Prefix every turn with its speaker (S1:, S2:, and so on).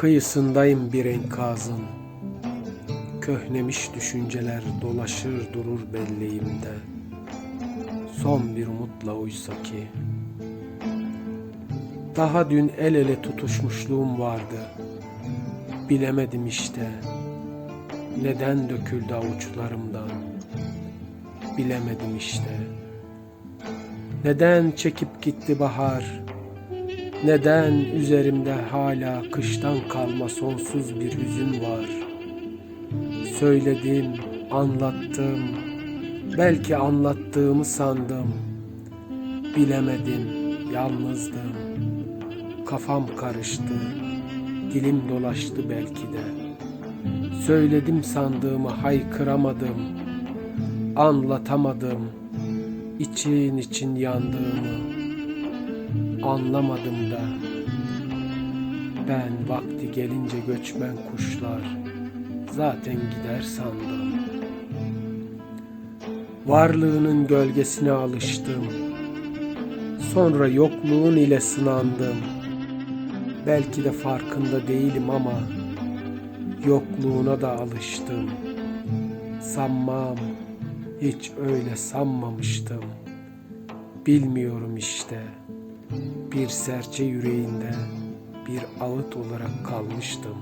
S1: Kıyısındayım bir enkazın. Köhnemiş düşünceler dolaşır durur belleğimde. Son bir umutla oysa ki. Daha dün el ele tutuşmuşluğum vardı. Bilemedim işte Neden döküldü avuçlarımdan? Bilemedim işte. Neden çekip gitti bahar neden üzerimde hala kıştan kalma sonsuz bir hüzün var? Söyledim, anlattım, belki anlattığımı sandım. Bilemedim, yalnızdım. Kafam karıştı, dilim dolaştı belki de. Söyledim sandığımı haykıramadım. Anlatamadım, için için yandığımı anlamadım da ben vakti gelince göçmen kuşlar zaten gider sandım. Varlığının gölgesine alıştım. Sonra yokluğun ile sınandım. Belki de farkında değilim ama yokluğuna da alıştım. Sanmam, hiç öyle sanmamıştım. Bilmiyorum işte bir serçe yüreğinde bir ağıt olarak kalmıştım.